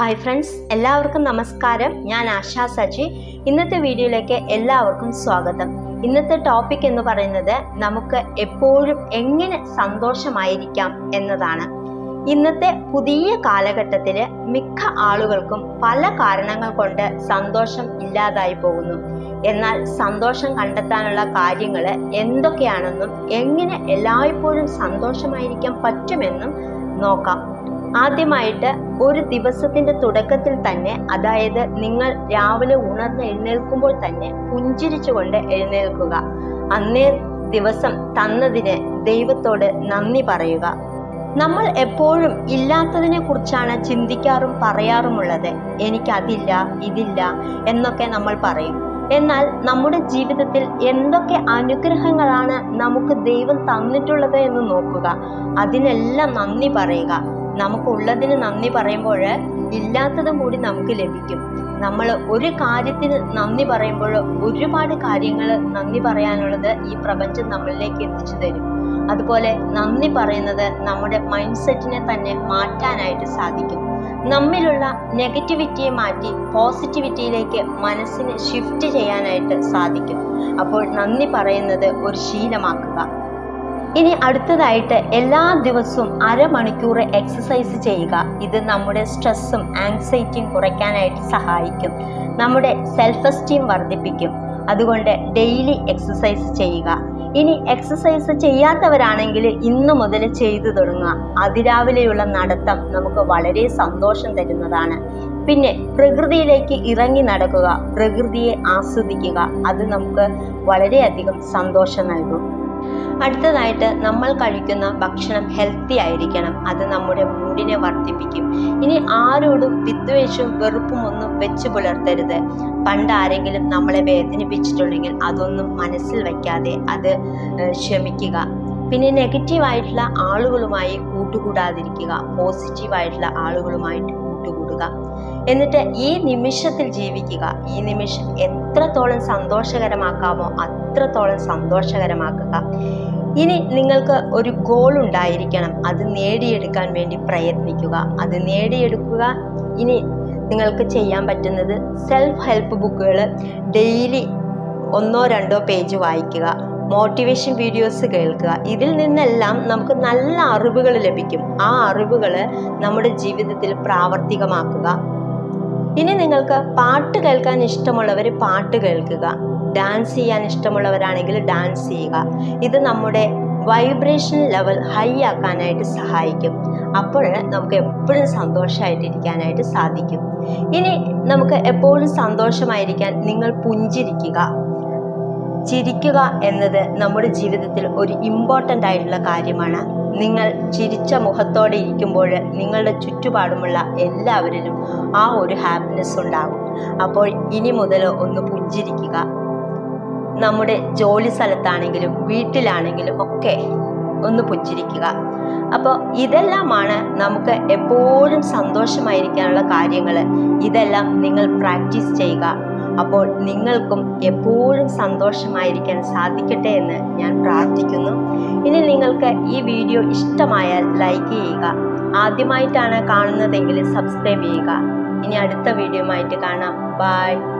Hi friends എല്ലാവർക്കും നമസ്കാരം. ഞാൻ ആശാ സജി. ഇന്നത്തെ വീഡിയോയിലേക്ക് എല്ലാവർക്കും സ്വാഗതം. ഇന്നത്തെ ടോപ്പിക് എന്ന് പറയുന്നത് നമുക്ക് എപ്പോഴും എങ്ങനെ സന്തോഷമായിരിക്കാം എന്നതാണ്. ഇന്നത്തെ പുതിയ കാലഘട്ടത്തിൽ മിക്ക ആളുകൾക്കും പല കാരണങ്ങൾ കൊണ്ട് സന്തോഷം ഇല്ലാതായി പോകുന്നു. എന്നാൽ സന്തോഷം കണ്ടെത്താനുള്ള കാര്യങ്ങൾ എന്തൊക്കെയാണെന്നും എങ്ങനെ എല്ലായ്പ്പോഴും സന്തോഷമായിരിക്കാൻ പറ്റുമെന്നും നോക്കാം. ആദ്യമായിട്ട് ഒരു ദിവസത്തിന്റെ തുടക്കത്തിൽ തന്നെ അതായത് നിങ്ങൾ രാവിലെ ഉണർന്ന് എഴുന്നേൽക്കുമ്പോൾ തന്നെ പുഞ്ചിരിച്ചുകൊണ്ട് എഴുന്നേൽക്കുക. അന്നേ ദിവസം തന്നതിന് ദൈവത്തോട് നന്ദി പറയുക. നമ്മൾ എപ്പോഴും ഇല്ലാത്തതിനെ കുറിച്ചാണ് ചിന്തിക്കാറും പറയാറുമുള്ളത്. എനിക്കതില്ല ഇതില്ല എന്നൊക്കെ നമ്മൾ പറയും. എന്നാൽ നമ്മുടെ ജീവിതത്തിൽ എന്തൊക്കെ അനുഗ്രഹങ്ങളാണ് നമുക്ക് ദൈവം തന്നിട്ടുള്ളത് എന്ന് നോക്കുക. അതിനെല്ലാം നന്ദി പറയുക. നമുക്കുള്ളതിന് നന്ദി പറയുമ്പോൾ ഇല്ലാത്തതും കൂടി നമുക്ക് ലഭിക്കും. നമ്മൾ ഒരു കാര്യത്തിന് നന്ദി പറയുമ്പോൾ ഒരുപാട് കാര്യങ്ങൾ നന്ദി പറയാനുള്ളത് ഈ പ്രപഞ്ചം നമ്മളിലേക്ക് എത്തിച്ചു തരും. അതുപോലെ നന്ദി പറയുന്നത് നമ്മുടെ മൈൻഡ് സെറ്റിനെ തന്നെ മാറ്റാനായിട്ട് സാധിക്കും. നമ്മിലുള്ള നെഗറ്റിവിറ്റിയെ മാറ്റി പോസിറ്റിവിറ്റിയിലേക്ക് മനസ്സിനെ ഷിഫ്റ്റ് ചെയ്യാനായിട്ട് സാധിക്കും. അപ്പോൾ നന്ദി പറയുന്നത് ഒരു ശീലമാക്കുക. ഇനി അടുത്തതായിട്ട് എല്ലാ ദിവസവും അരമണിക്കൂർ എക്സസൈസ് ചെയ്യുക. ഇത് നമ്മുടെ സ്ട്രെസ്സും ആങ്സൈറ്റിയും കുറയ്ക്കാനായിട്ട് സഹായിക്കും. നമ്മുടെ സെൽഫ് എസ്റ്റീം വർദ്ധിപ്പിക്കും. അതുകൊണ്ട് ഡെയിലി എക്സസൈസ് ചെയ്യുക. ഇനി എക്സസൈസ് ചെയ്യാത്തവരാണെങ്കിൽ ഇന്ന് മുതൽ ചെയ്തു തുടങ്ങുക. അതിരാവിലെയുള്ള നടത്തം നമുക്ക് വളരെ സന്തോഷം തരുന്നതാണ്. പിന്നെ പ്രകൃതിയിലേക്ക് ഇറങ്ങി നടക്കുക. പ്രകൃതിയെ ആസ്വദിക്കുക. അത് നമുക്ക് വളരെയധികം സന്തോഷം നൽകും. അടുത്തതായിട്ട് നമ്മൾ കഴിക്കുന്ന ഭക്ഷണം ഹെൽത്തി ആയിരിക്കണം. അത് നമ്മുടെ മൂഡിനെ വർദ്ധിപ്പിക്കും. ഇനി ആരോടും വിദ്വേഷവും വെറുപ്പും ഒന്നും വെച്ച് പുലർത്തരുത്. പണ്ട് ആരെങ്കിലും നമ്മളെ വേദനിപ്പിച്ചിട്ടുണ്ടെങ്കിൽ അതൊന്നും മനസ്സിൽ വയ്ക്കാതെ അത് ക്ഷമിക്കുക. പിന്നെ നെഗറ്റീവ് ആയിട്ടുള്ള ആളുകളുമായി കൂട്ടുകൂടാതിരിക്കുക. പോസിറ്റീവായിട്ടുള്ള ആളുകളുമായിട്ട് കൂട്ടുകൂടുക എന്നിട്ട് ഈ നിമിഷത്തിൽ ജീവിക്കുക. ഈ നിമിഷം എത്രത്തോളം സന്തോഷകരമാക്കാമോ അത്രത്തോളം സന്തോഷകരമാക്കുക. ഇനി നിങ്ങൾക്ക് ഒരു ഗോൾ ഉണ്ടായിരിക്കണം. അത് നേടിയെടുക്കാൻ വേണ്ടി പ്രയത്നിക്കുക. അത് നേടിയെടുക്കുക. ഇനി നിങ്ങൾക്ക് ചെയ്യാൻ പറ്റുന്നത് സെൽഫ് ഹെൽപ്പ് ബുക്കുകൾ ഡെയിലി ഒന്നോ രണ്ടോ പേജ് വായിക്കുക. മോട്ടിവേഷൻ വീഡിയോസ് കേൾക്കുക. ഇതിൽ നിന്നെല്ലാം നമുക്ക് നല്ല അറിവുകൾ ലഭിക്കും. ആ അറിവുകൾ നമ്മുടെ ജീവിതത്തിൽ പ്രാവർത്തികമാക്കുക. ഇനി നിങ്ങൾക്ക് പാട്ട് കേൾക്കാൻ ഇഷ്ടമുള്ളവർ പാട്ട് കേൾക്കുക. ഡാൻസ് ചെയ്യാൻ ഇഷ്ടമുള്ളവരാണെങ്കിൽ ഡാൻസ് ചെയ്യുക. ഇത് നമ്മുടെ വൈബ്രേഷൻ ലെവൽ ഹൈ ആക്കാനായിട്ട് സഹായിക്കും. അപ്പോൾ നമുക്ക് എപ്പോഴും സന്തോഷമായിട്ടിരിക്കാനായിട്ട് സാധിക്കും. ഇനി നമുക്ക് എപ്പോഴും സന്തോഷമായിരിക്കാൻ നിങ്ങൾ പുഞ്ചിരിക്കുക. ചിരിക്കുക എന്നത് നമ്മുടെ ജീവിതത്തിൽ ഒരു ഇമ്പോർട്ടന്റ് ആയിട്ടുള്ള കാര്യമാണ്. നിങ്ങൾ ചിരിച്ച മുഖത്തോടെ ഇരിക്കുമ്പോൾ നിങ്ങളുടെ ചുറ്റുപാടുമുള്ള എല്ലാവരിലും ആ ഒരു ഹാപ്പിനെസ് ഉണ്ടാകും. അപ്പോൾ ഇനി മുതൽ ഒന്ന് പുഞ്ചിരിക്കുക. നമ്മുടെ ജോലി സ്ഥലത്താണെങ്കിലും വീട്ടിലാണെങ്കിലും ഒക്കെ ഒന്ന് പുഞ്ചിരിക്കുക. അപ്പോൾ ഇതെല്ലാമാണ് നമുക്ക് എപ്പോഴും സന്തോഷമായിരിക്കാനുള്ള കാര്യങ്ങൾ. ഇതെല്ലാം നിങ്ങൾ പ്രാക്ടീസ് ചെയ്യുക. അപ്പോൾ നിങ്ങൾക്കും എപ്പോഴും സന്തോഷമായിരിക്കാൻ സാധിക്കട്ടെ എന്ന് ഞാൻ പ്രാർത്ഥിക്കുന്നു. ഇനി നിങ്ങൾക്ക് ഈ വീഡിയോ ഇഷ്ടമായാൽ ലൈക്ക് ചെയ്യുക. ആദ്യമായിട്ടാണ് കാണുന്നതെങ്കിൽ സബ്സ്ക്രൈബ് ചെയ്യുക. ഇനി അടുത്ത വീഡിയോ ആയിട്ട് കാണാം. ബൈ